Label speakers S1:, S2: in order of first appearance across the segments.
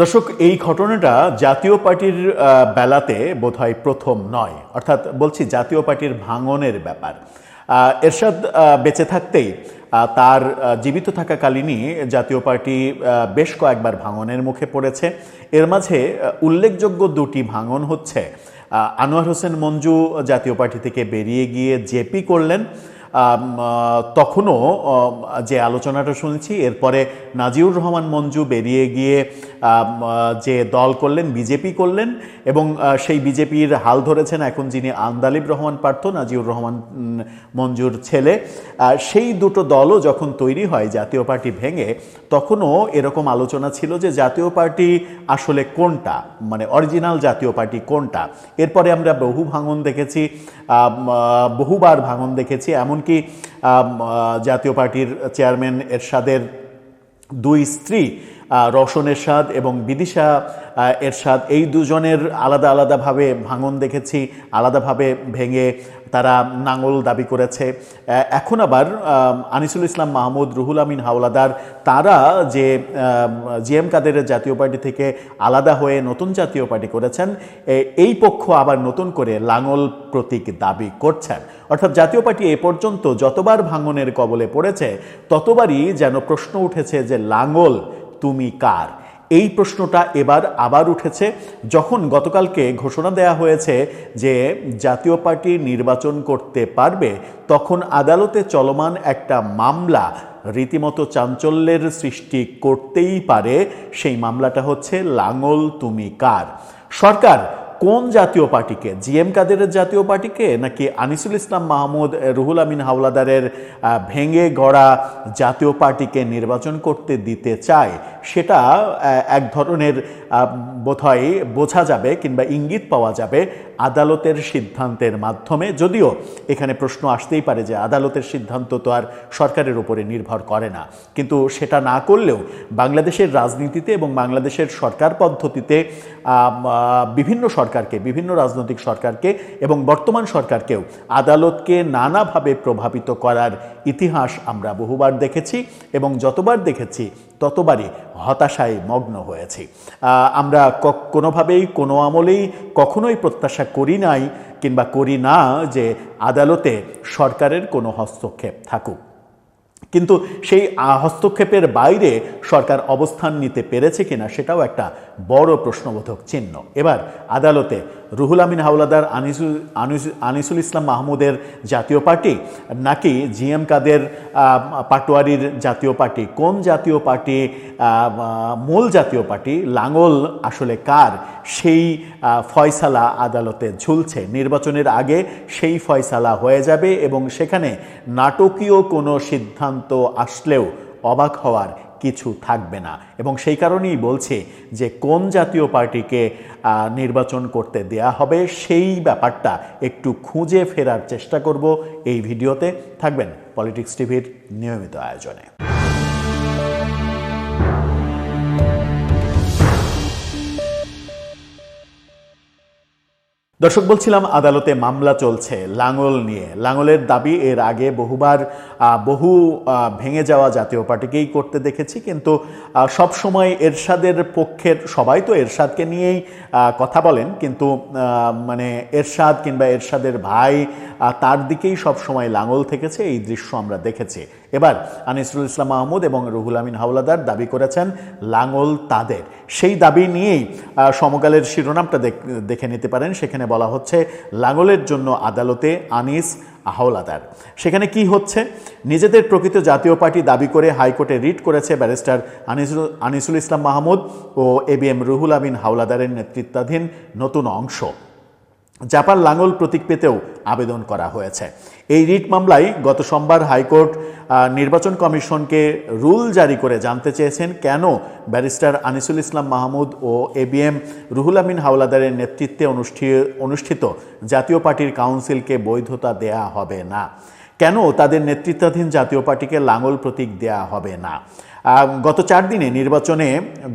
S1: দর্শক, এই ঘটনাটা জাতীয় পার্টির বেলাতে বোধহয় প্রথম নয়। অর্থাৎ বলছি জাতীয় পার্টির ভাঙনের ব্যাপার। এরশাদ বেঁচে থাকতেই তার জীবিত থাকাকালীনই জাতীয় পার্টি বেশ কয়েকবার ভাঙনের মুখে পড়েছে। এর মাঝে উল্লেখযোগ্য দুটি ভাঙন হচ্ছে। আনোয়ার হোসেন মঞ্জু জাতীয় পার্টি থেকে বেরিয়ে গিয়ে জেপি করলেন। তখনও যে আলোচনাটা শুনেছি, এরপরে নাজিউর রহমান মঞ্জু বেরিয়ে গিয়ে যে দল করলেন, বিজেপি করলেন, এবং সেই বিজেপির হাল ধরেছেন এখন যিনি আন্দালিব রহমান পার্থ, নাজিউর রহমান মঞ্জুর ছেলে। সেই দুটো দলও যখন তৈরি হয় জাতীয় পার্টি ভেঙে, তখনও এরকম আলোচনা ছিল যে জাতীয় পার্টি আসলে কোনটা? মানে অরিজিনাল জাতীয় পার্টি কোনটা? এরপরে আমরা বহু ভাঙন দেখেছি বহুবার ভাঙন দেখেছি এমনকি জাতীয় পার্টির চেয়ারম্যান এরশাদের দুই স্ত্রী রওশন এরশাদ এবং বিদিশা আহ, এরশাদ এই দুজনের আলাদা আলাদাভাবে ভাঙন দেখেছি আলাদাভাবে ভেঙে তারা নাঙল দাবি করেছে। এখন আবার আনিসুল ইসলাম মাহমুদ রুহুল আমিন হাওলাদার তারা যে জি এম কাদেরের জাতীয় পার্টি থেকে আলাদা হয়ে নতুন জাতীয় পার্টি করেছেন এই পক্ষ আবার নতুন করে লাঙল প্রতীক দাবি করছেন। অর্থাৎ জাতীয় পার্টি এ পর্যন্ত যতবার ভাঙনের কবলে পড়েছে ততবারই যেন প্রশ্ন উঠেছে যে লাঙল তুমি কার? এই প্রশ্নটা এবার আবার উঠেছে যখন গতকালকে ঘোষণা দেয়া হয়েছে যে জাতীয় পার্টি নির্বাচন করতে পারবে, তখন আদালতে চলমান একটা মামলা রীতিমতো চাঞ্চল্যের সৃষ্টি করতেই পারে। সেই মামলাটা হচ্ছে, লাঙল তুমি কার? সরকার কোন জাতীয় পার্টিকে? জিএম কাদেরের জাতীয় পার্টিকে নাকি আনিসুল ইসলাম মাহমুদ, রুহুল আমিন হাওলাদারের ভেঙে গড়া জাতীয় পার্টিকে নির্বাচন করতে দিতে চায়? সেটা এক ধরনের বোধহয় বোঝা যাবে কিংবা ইঙ্গিত পাওয়া যাবে আদালতের সিদ্ধান্তের মাধ্যমে। যদিও এখানে প্রশ্ন আসতেই পারে যে আদালতের সিদ্ধান্ত তো আর সরকারের উপরে নির্ভর করে না। কিন্তু সেটা না করলেও বাংলাদেশের রাজনীতিতে এবং বাংলাদেশের সরকার পদ্ধতিতে বিভিন্ন সরকারকে, বিভিন্ন রাজনৈতিক সরকারকে এবং বর্তমান সরকারকেও আদালতকে নানাভাবে প্রভাবিত করার ইতিহাস আমরা বহুবার দেখেছি এবং যতবার দেখেছি ততবারই হতাশায় মগ্ন হয়েছি। আমরা কোনোভাবেই, কোনো আমলেই কখনোই প্রত্যাশা করি নাই কিংবা করি না যে আদালতে সরকারের কোনো হস্তক্ষেপ থাকুক। কিন্তু সেই হস্তক্ষেপের বাইরে সরকার অবস্থান নিতে পেরেছে কিনা সেটাও একটা বড় প্রশ্নবোধক চিহ্ন। এবার আদালতে রুহুল আমিন হাওলাদার আনিসুল আনিসুল ইসলাম মাহমুদের জাতীয় পার্টি নাকি জিএম কাদের আহ, পাটোয়ারির জাতীয় পার্টি কোন জাতীয় পার্টি মূল জাতীয় পার্টি লাঙল আসলে কার সেই ফয়সালা আদালতে ঝুলছে। নির্বাচনের আগে সেই ফয়সালা হয়ে যাবে এবং সেখানে নাটকীয় কোনো সিদ্ধান্ত আসলেও অবাক হওয়ার কিছু থাকবে না। এবং সেই কারণেই বলছে যে কোন জাতীয় পার্টিকে নির্বাচন করতে দেয়া হবে সেই ব্যাপারটা একটু খুঁজে ফেরার চেষ্টা করব এই ভিডিওতে। থাকবেন পলিটিক্স টিভির নিয়মিত আয়োজনে। দর্শক বলছিলাম আদালতে মামলা চলছে লাঙল নিয়ে। লাঙলের দাবি এর আগে বহুবার বহু ভেঙে যাওয়া জাতীয় পার্টিকেই করতে দেখেছি কিন্তু আহ, সব সময় এরশাদের পক্ষের সবাই তো এরশাদকে নিয়েই কথা বলেন কিন্তু মানে এরশাদ কিংবা এরশাদের ভাই তার দিকেই সব সময় লাঙল থেকেছে এই দৃশ্য আমরা দেখেছি। এবার আনিসুল ইসলাম মাহমুদ এবং রুহুল আমিন হাওলাদার দাবি করেছেন লাঙল তাদের। সেই দাবি নিয়েই সমকালের শিরোনামটা দেখ- নিতে পারেন। সেখানে বলা হচ্ছে, লাঙলের জন্য আদালতে আনিস হাওলাদার। সেখানে কি হচ্ছে? নিজেদের প্রকৃত জাতীয় পার্টি দাবি করে হাইকোর্টে রিট করেছে barrister Anisul Anisul Islam Mahmud O A B M Ruhul Amin হাওলাদারের নেতৃত্বাধীন নতুন অংশ। জাপান লাঙল প্রতীক পেতেও আবেদন করা হয়েছে। এই রিট মামলায় গত সোমবার হাইকোর্ট নির্বাচন কমিশনকে রুল জারি করে জানতে চেয়েছেন কেন ব্যারিস্টার আনিসুল ইসলাম মাহমুদ ও এবিএম রুহুল আমিন হাওলাদারের নেতৃত্বে অনুষ্ঠি- অনুষ্ঠিত জাতীয় পার্টির কাউন্সিলকে বৈধতা দেয়া হবে না। কেন তাদের নেতৃত্বাধীন জাতীয় পার্টিকে লাঙল প্রতীক দেয়া হবে না? গত চার দিনে নির্বাচনে,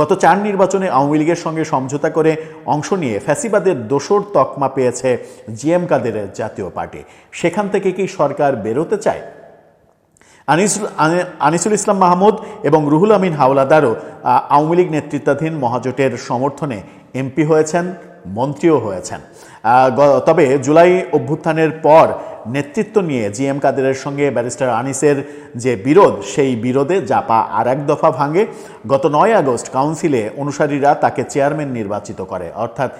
S1: গত চার নির্বাচনে আওয়ামী লীগের সঙ্গে সমঝোতা করে অংশ নিয়ে ফ্যাসিবাদের দোসর তকমা পেয়েছে জিএম কাদেরের জাতীয় পার্টি। সেখান থেকে কি সরকার বেরোতে চায়? আনিসুল আনিসুল ইসলাম মাহমুদ এবং রুহুল আমিন হাওলাদারও আওয়ামী লীগ নেতৃত্বাধীন মহাজোটের সমর্থনে এমপি হয়েছেন, মন্ত্রীও হয়েছেন। তবে জুলাই অভ্যুত্থানের পর নেতৃত্ব নিয়ে জি এম কাদেরের সঙ্গে ব্যারিস্টার আনিসের যে বিরোধ, সেই বিরোধে জাপা আর এক দফা ভাঙে। গত নয় আগস্ট কাউন্সিলে অনুসারীরা তাকে চেয়ারম্যান নির্বাচিত করে, অর্থাৎ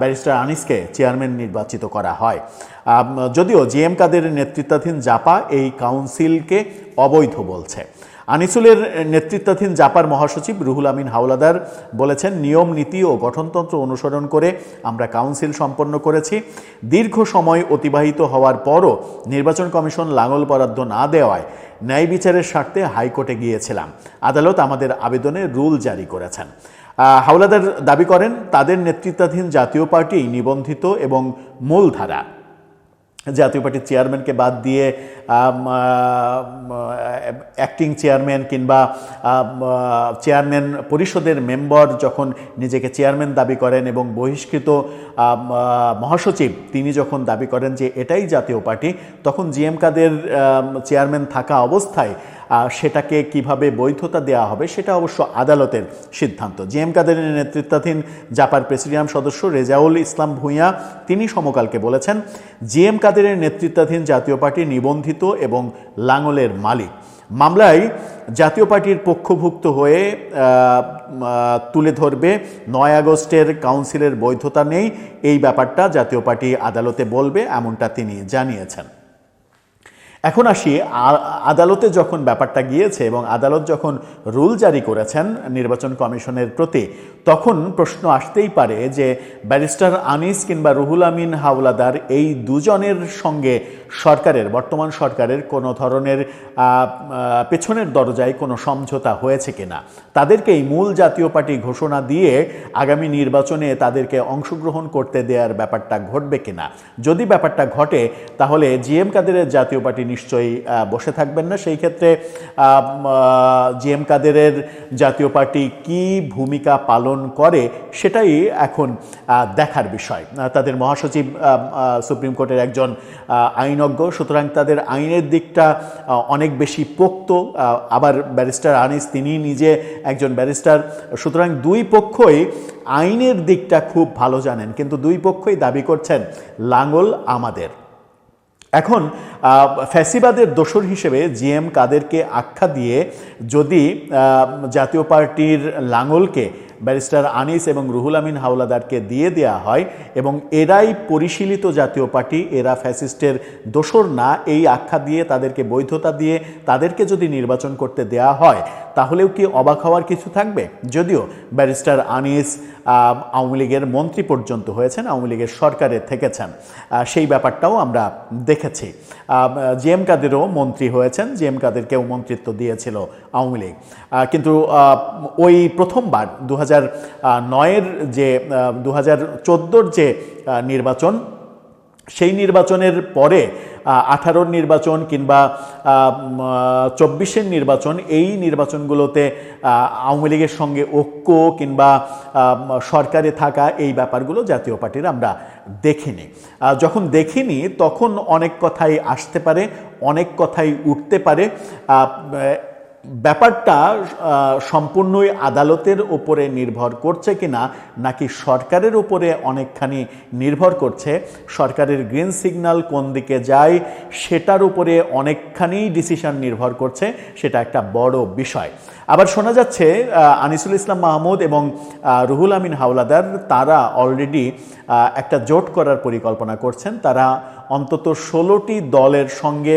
S1: ব্যারিস্টার আনিসকে চেয়ারম্যান নির্বাচিত করা হয়। যদিও জি এম কাদেরের নেতৃত্বাধীন জাপা এই কাউন্সিলকে অবৈধ বলছে। আনিসুলের নেতৃত্বাধীন জাপার মহাসচিব রুহুল আমিন হাওলাদার বলেছেন, নিয়ম, নীতি ও গঠনতন্ত্র অনুসরণ করে আমরা কাউন্সিল সম্পন্ন করেছি। দীর্ঘ সময় অতিবাহিত হওয়ার পরও নির্বাচন কমিশন লাঙল বরাদ্দ না দেওয়ায় ন্যায় বিচারের স্বার্থে হাইকোর্টে গিয়েছিলাম। আদালত আমাদের আবেদনে রুল জারি করেছেন। হাওলাদার দাবি করেন, তাদের নেতৃত্বাধীন জাতীয় পার্টি নিবন্ধিত এবং মূলধারা। জাতীয় পার্টির চেয়ারম্যানকে বাদ দিয়ে অ্যাক্টিং চেয়ারম্যান কিংবা চেয়ারম্যান পরিষদের মেম্বার যখন নিজেকে চেয়ারম্যান দাবি করেন এবং বহিষ্কৃত মহাসচিব তিনি যখন দাবি করেন যে এটাই জাতীয় পার্টি, তখন জিএম কাদের চেয়ারম্যান থাকা অবস্থায় সেটাকে কীভাবে বৈধতা দেওয়া হবে সেটা অবশ্য আদালতের সিদ্ধান্ত। জিএম কাদেরের নেতৃত্বাধীন জাপার প্রেসিডিয়াম সদস্য রেজাউল ইসলাম ভূঁইয়া তিনি সমকালকে বলেছেন জি এম কাদেরের নেতৃত্বাধীন জাতীয় পার্টি নিবন্ধিত এবং লাঙলের মালিক। মামলায় জাতীয় পার্টির পক্ষভুক্ত হয়ে তুলে ধরবে। নয় আগস্টের কাউন্সিলের বৈধতা নেই। এই ব্যাপারটা জাতীয় পার্টি আদালতে বলবে, এমনটা তিনি জানিয়েছেন। এখন আসি আদালতে যখন ব্যাপারটা গিয়েছে এবং আদালত যখন রুল জারি করেছেন নির্বাচন কমিশনের প্রতি, তখন প্রশ্ন আসতেই পারে যে ব্যারিস্টার আনিস কিংবা রুহুল আমিন হাওলাদার এই দুজনের সঙ্গে সরকারের, বর্তমান সরকারের কোনো ধরনের পেছনের দরজায় কোনো সমঝোতা হয়েছে কিনা? তাদেরকে এই মূল জাতীয় পার্টি ঘোষণা দিয়ে আগামী নির্বাচনে তাদেরকে অংশগ্রহণ করতে দেওয়ার ব্যাপারটা ঘটবে কিনা? যদি ব্যাপারটা ঘটে, তাহলে জিএম কাদেরের জাতীয় পার্টি নিশ্চয়ই বসে থাকবেন না। সেই ক্ষেত্রে জিএম কাদেরের জাতীয় পার্টি কি ভূমিকা পালন করে সেটাই এখন দেখার বিষয়। তাদের মহাসচিব সুপ্রিম কোর্টের একজন আইনজ্ঞ। সুতরাং তাদের আইনের দিকটা অনেক বেশি পোক্ত। আবার ব্যারিস্টার আনিস, তিনি নিজে একজন ব্যারিস্টার। সুতরাং দুই পক্ষই আইনের দিকটা খুব ভালো জানেন। কিন্তু দুই পক্ষই দাবি করছেন লাঙ্গল আমাদের। এখন ফ্যাসিবাদের দোসর হিসেবে জিএম কাদেরকে আখ্যা দিয়ে যদি জাতীয় পার্টির লাঙলকে ব্যারিস্টার আনিস এবং রুহুল আমিন হাওলাদারকে দিয়ে দেওয়া হয় এবং এরাই পরিশীলিত জাতীয় পার্টি, এরা ফ্যাসিস্টের দোসর না, এই আখ্যা দিয়ে তাদেরকে বৈধতা দিয়ে তাদেরকে যদি নির্বাচন করতে দেওয়া হয় তাহলেও কি অবাক হওয়ার কিছু থাকবে? যদিও ব্যারিস্টার আনিস আওয়ামী লীগের মন্ত্রী পর্যন্ত হয়েছেন, আওয়ামী লীগের সরকারে থেকেছেন। সেই ব্যাপারটাও আমরা দেখেছি। জি এম কাদেরও মন্ত্রী হয়েছেন জি এম কাদেরকেও মন্ত্রিত্ব দিয়েছিল আওয়ামী লীগ। কিন্তু ওই প্রথমবার দু হাজার নয়ের যে দু হাজার যে নির্বাচন সেই নির্বাচনের পরে আঠারোর নির্বাচন কিংবা চব্বিশের নির্বাচন, এই নির্বাচনগুলোতে আওয়ামী লীগের সঙ্গে ঐক্য কিংবা সরকারে থাকা এই ব্যাপারগুলো জাতীয় পার্টির আমরা দেখিনি। যখন দেখিনি, তখন অনেক কথাই আসতে পারে, অনেক কথাই উঠতে পারে। ব্যাপারটা সম্পূর্ণই আদালতের ওপরে নির্ভর করছে কিনা, নাকি সরকারের উপরে অনেকখানি নির্ভর করছে, সরকারের গ্রিন সিগন্যাল কোন দিকে যায়, সেটার উপরে অনেকখানি ডিসিশন নির্ভর করছে, সেটা একটা বড় বিষয়। আবার শোনা যাচ্ছে আনিসুল ইসলাম মাহমুদ এবং রুহুল আমিন হাওলাদার, তারা অলরেডি একটা জোট করার পরিকল্পনা করছেন। তারা অন্তত ষোলোটি দলের সঙ্গে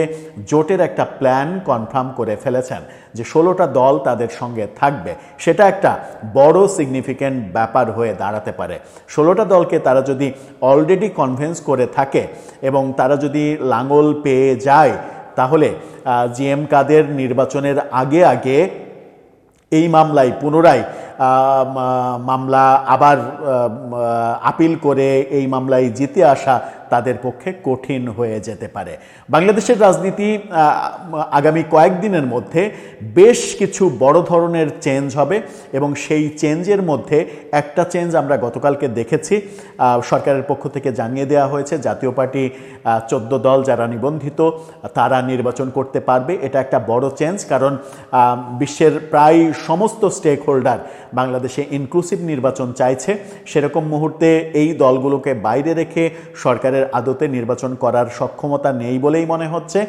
S1: জোটের একটা প্ল্যান কনফার্ম করে ফেলেছেন যে ষোলোটা দল তাদের সঙ্গে থাকবে। সেটা একটা বড় সিগনিফিক্যান্ট ব্যাপার হয়ে দাঁড়াতে পারে। ষোলোটা দলকে তারা যদি অলরেডি কনভিন্স করে থাকে এবং তারা যদি লাঙল পেয়ে যায়, তাহলে জিএম কাদের নির্বাচনের আগে আগে এই মামলায় পুনরায় মামলা আবার আপিল করে এই মামলায় জিতে আসা তাদের পক্ষে কঠিন হয়ে যেতে পারে। বাংলাদেশের রাজনীতি আগামী কয়েকদিনের মধ্যে বেশ কিছু বড় ধরনের চেঞ্জ হবে এবং সেই চেঞ্জের মধ্যে একটা চেঞ্জ আমরা গতকালকে দেখেছি। সরকারের পক্ষ থেকে জানিয়ে দেওয়া হয়েছে, জাতীয় পার্টি চোদ্দ দল যারা নিবন্ধিত, তারা নির্বাচন করতে পারবে। এটা একটা বড় চেঞ্জ কারণ বিশ্বের প্রায় সমস্ত স্টেক হোল্ডার বাংলাদেশে ইনক্লুসিভ নির্বাচন চাইছে। সেরকম মুহূর্তে এই দলগুলোকে বাইরে রেখে সরকারের আদতে নির্বাচন করার সক্ষমতা নেই বলেই মনে হচ্ছে।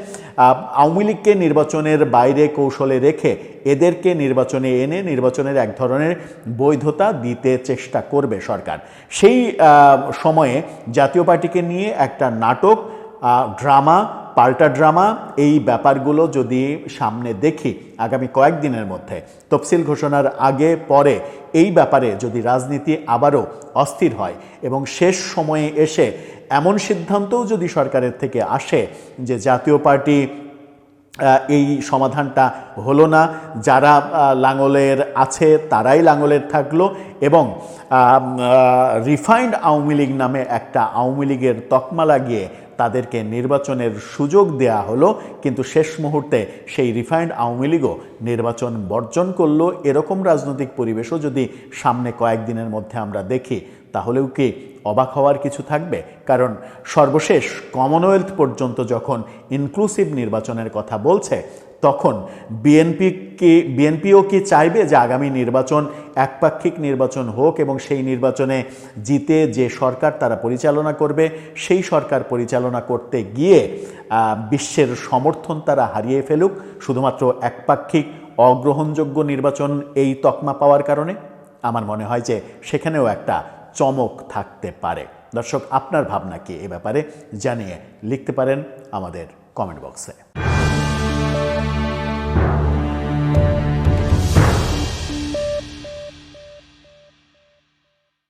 S1: আওয়ামী লীগকে নির্বাচনের বাইরে কৌশলে রেখে এদেরকে নির্বাচনে এনে নির্বাচনের এক ধরনের বৈধতা দিতে চেষ্টা করবে সরকার। সেই সময়ে জাতীয় পার্টিকে নিয়ে একটা নাটক ড্রামা পাল্টা ড্রামা, এই ব্যাপারগুলো যদি সামনে দেখি আগামী কয়েকদিনের মধ্যে, তফসিল ঘোষণার আগে, পরে এই ব্যাপারে যদি রাজনীতি আবারও অস্থির হয় এবং শেষ সময়ে এসে এমন সিদ্ধান্তও যদি সরকারের থেকে আসে যে জাতীয় পার্টি এই সমাধানটা হলো না, যারা লাঙলের আছে তারাই লাঙলের থাকল এবং রিফাইন্ড আওয়ামী লীগ নামে একটা আওয়ামী লীগের তকমা লাগিয়ে তাদেরকে নির্বাচনের সুযোগ দেয়া হলো, কিন্তু শেষ মুহূর্তে সেই রিফাইন্ড আওয়ামী লীগও নির্বাচন বর্জন করল। এরকম রাজনৈতিক পরিবেশও যদি সামনে কয়েকদিনের মধ্যে আমরা দেখি, তাহলেও কি অবাক হওয়ার কিছু থাকবে? কারণ সর্বশেষ কমনওয়েলথ পর্যন্ত যখন ইনক্লুসিভ নির্বাচনের কথা বলছে তখন বিএনপি কি, বিএনপিও কি চাইবে যে আগামী নির্বাচন একপাক্ষিক নির্বাচন হোক এবং সেই নির্বাচনে জিতে যে সরকার তারা পরিচালনা করবে, সেই সরকার পরিচালনা করতে গিয়ে বিশ্বের সমর্থন তারা হারিয়ে ফেলুক, শুধুমাত্র একপাক্ষিক অগ্রহণযোগ্য নির্বাচন এই তকমা পাওয়ার কারণে? আমার মনে হয় যে সেখানেও একটা চমক থাকতে পারে। দর্শক, আপনার ভাবনা কি এ ব্যাপারে জানিয়ে লিখতে পারেন আমাদের কমেন্ট বক্সে।